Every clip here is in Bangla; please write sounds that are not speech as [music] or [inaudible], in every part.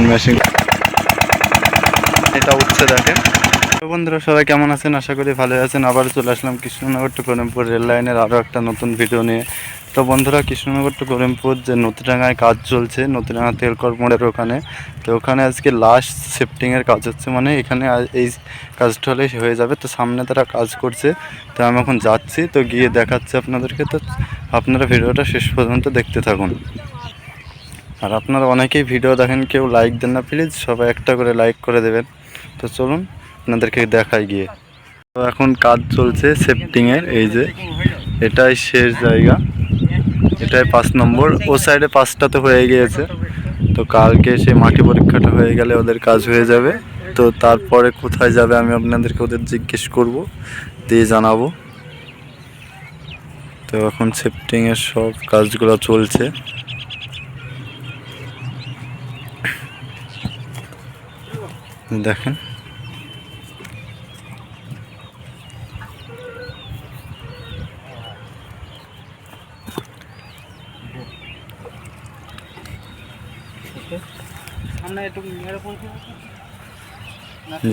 এখন মেশিন এটা উঠছে দেখেন। তো বন্ধুরা সবাই কেমন আছেন? আশা করি ভালো আছেন। আবার চলে আসলাম কৃষ্ণনগর টু করিমপুর রেল লাইনের আরও একটা নতুন ভিডিও নিয়ে। তো বন্ধুরা কৃষ্ণনগর টু করিমপুর যে নতুনডাঙ্গায় কাজ চলছে নতুনডাঙ্গা তেলকর মোড়ের ওখানে তো ওখানে আজকে লাস্ট শিফটিংয়ের কাজ হচ্ছে। মানে এখানে এই কাজটা হলে হয়ে যাবে। তো সামনে তারা কাজ করছে। তো আমি এখন যাচ্ছি। তো গিয়ে দেখাচ্ছি আপনাদেরকে। তো আপনারা ভিডিওটা শেষ পর্যন্ত দেখতে থাকুন। আর আপনারা অনেকেই ভিডিও দেখেন, কেউ লাইক দেন না প্লিজ সবাই একটা করে লাইক করে দেবেন। তো চলুন, আপনাদেরকে দেখাই গিয়ে। তো এখন কাজ চলছে সেফটিংয়ের এই যে, এটাই শেষ জায়গা। এটাই পাঁচ নম্বর। ও সাইডে পাঁচটা তো হয়ে গিয়েছে। তো কালকে সেই মাটি পরীক্ষাটা হয়ে গেলে ওদের কাজ হয়ে যাবে। তো তারপরে কোথায় যাবে আমি আপনাদেরকে ওদের জিজ্ঞেস করব, দিয়ে জানাব। তো এখন সেফটিংয়ের সব কাজগুলো চলছে। দেখেন।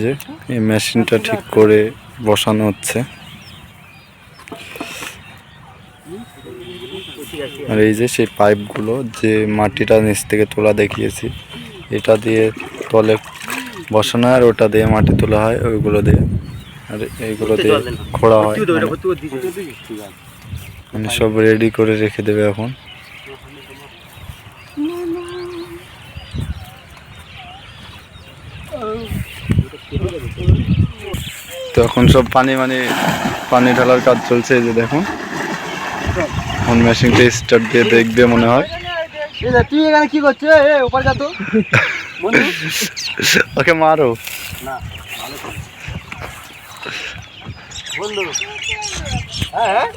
যে এই মেশিনটা ঠিক করে বসানো হচ্ছে। আর এই যে সেই পাইপগুলো যে মাটিটা নিচ থেকে তোলা দেখিয়েছি, এটা দিয়ে তলে বসানো হয় আর ওটা দিয়ে মাটি তোলা হয় ওইগুলো দিয়ে। আর এইগুলো দিয়ে খোঁড়া হয়। মানে- সব রেডি করে রেখে দেবে এখন। তো এখন সব পানি মানে পানি ঢালার কাজ চলছে এই যে দেখুন। এখন মেশিনটা স্টার্ট দিয়ে দেখবে মনে হয়। তুই এখানে কি করছিস? এ ওপার যা তো। [laughs] ওকে মারো। না বন্ধু। হ্যাঁ হ্যাঁ।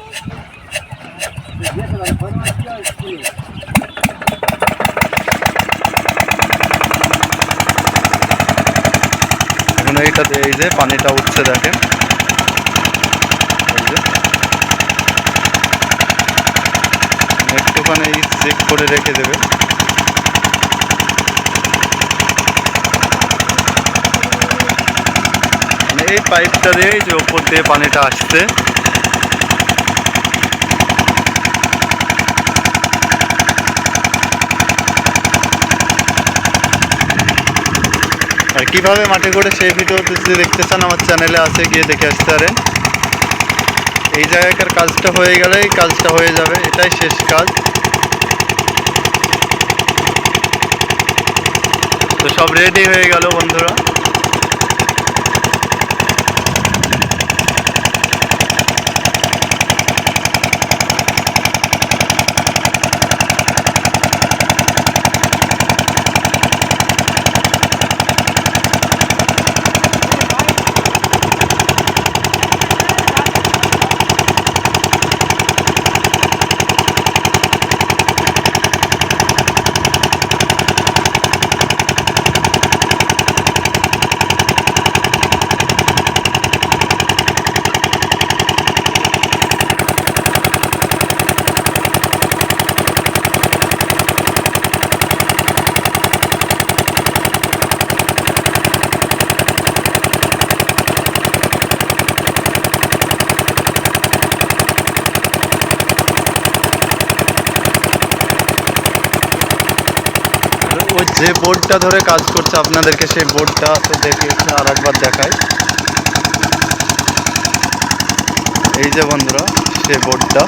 এখন এইটাতে এই যে পানিটা উঠছে দেখেন। একটুখানি চেক করে রেখে দেবে। এই পাইপটা দিয়ে যে ওপর দিয়ে পানিটা আসছে। আর কীভাবে মাঠে করে সেই ভিডিও যদি দেখতে চান, আমার চ্যানেলে আছে, গিয়ে দেখে আসতে পারেন। এই জায়গাকার কাজটা হয়ে গেলেই কাজটা হয়ে যাবে, এটাই শেষ কাজ। তো সব রেডি হয়ে গেল বন্ধুরা। যে বোর্ডটা ধরে কাজ করছে, আপনাদেরকে সেই বোর্ডটা দেখিয়েছে আর একবার দেখাই। এই যে বন্ধুরা, সেই বোর্ডটা।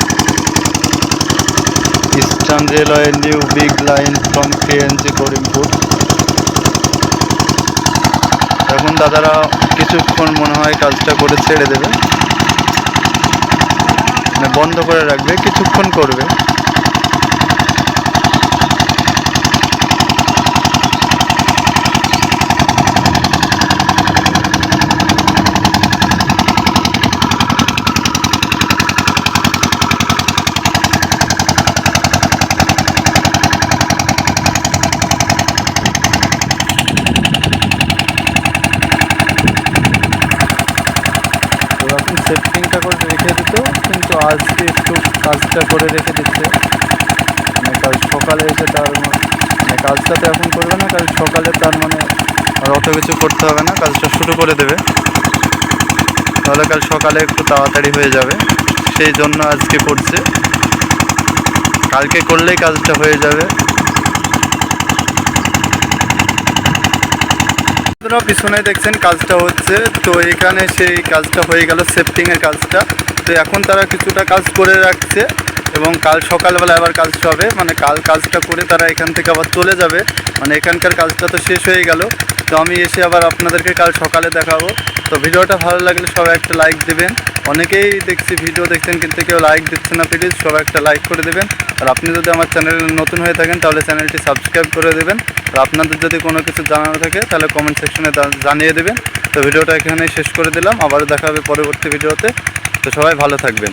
Eastern railway new big line from KNG Karimpur. এখন দাদারা কিছুক্ষণ মনে হয় কাজটা করে ছেড়ে দেবে। মানে বন্ধ করে রাখবে, কিছুক্ষণ করবে তো এখন সেফটিংটা করে রেখে দিত কিন্তু আজকে একটু কাজটা করে রেখে দিচ্ছে। মানে কাল সকালে এসে তার মানে কাজটা তো এখন করবে না, কাল সকালে তার মানে আর অত কিছু করতে হবে না, কাজটা শুরু করে দেবে। তাহলে কাল সকালে একটু তাড়াতাড়ি হয়ে যাবে, সেই জন্য আজকে করছে। কালকে করলেই কাজটা হয়ে যাবে। আপনারা পিছনে দেখছেন কাজটা হচ্ছে। তো এখানে সেই কাজটা হয়ে গেল সেফটিংয়ের কাজটা। তো এখন তারা কিছুটা কাজ করে রাখছে এবং কাল সকালবেলা আবার কাজটা হবে। মানে কাল কাজটা করে তারা এখান থেকে আবার চলে যাবে। মানে এখানকার কাজটা তো শেষ হয়ে গেল। তো আমি এসে আবার আপনাদেরকে কাল সকালে দেখাবো। তো ভিডিওটা ভালো লাগলে সবাই একটা লাইক দেবেন। অনেকেই দেখছি, ভিডিও দেখছেন, কিন্তু কেউ লাইক দিচ্ছে না প্লিজ সবাই একটা লাইক করে দেবেন। আর আপনি যদি আমার চ্যানেল নতুন হয়ে থাকেন, তাহলে চ্যানেলটি সাবস্ক্রাইব করে দেবেন। আর আপনাদের যদি কোনো কিছু জানানো থাকে, তাহলে কমেন্ট সেকশনে জানিয়ে দেবেন। তো ভিডিওটা এখানেই শেষ করে দিলাম। আবারও দেখা হবে পরবর্তী ভিডিওতে। তো সবাই ভালো থাকবেন।